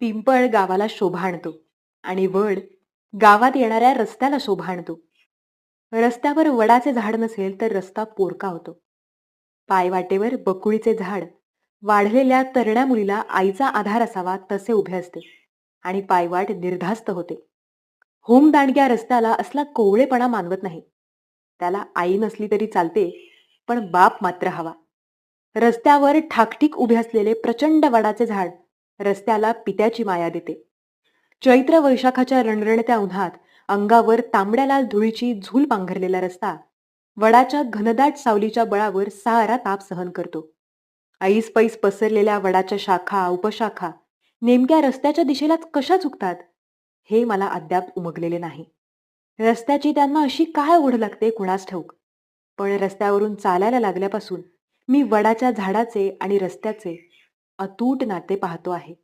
पिंपळ गावाला शोभा आणतो आणि वड गावात येणाऱ्या रस्त्याला शोभा आणतो. रस्त्यावर वडाचे झाड नसेल तर रस्ता पोरका होतो. पायवाटेवर बकुळीचे झाड वाढलेल्या तरण्या मुलीला आईचा आधार असावा तसे उभे असते आणि पायवाट निर्धास्त होते. होमदांडग्या रस्त्याला असला कोवळेपणा मानवत नाही. त्याला आई नसली तरी चालते पण बाप मात्र हवा. रस्त्यावर ठाकठीक उभे असलेले प्रचंड वडाचे झाड रस्त्याला पित्याची माया देते. चैत्र वैशाखाच्या रणरणत्या उन्हात अंगावर तांबड्याला धुळीची झूल पांघरलेला रस्ता वडाच्या घनदाट सावलीच्या बळावर सारा ताप सहन करतो. ऐस पैस पसरलेल्या वडाच्या शाखा उपशाखा नेमक्या रस्त्याच्या दिशेलाच कशा चुकतात हे मला अद्याप उमगलेले नाही. रस्त्याची त्यांना अशी काय ओढ लागते कुणास ठाऊक? पण रस्त्यावरून चालायला लागल्यापासून मी वडाच्या झाडाचे आणि रस्त्याचे अतूट नाते पाहतो आहे.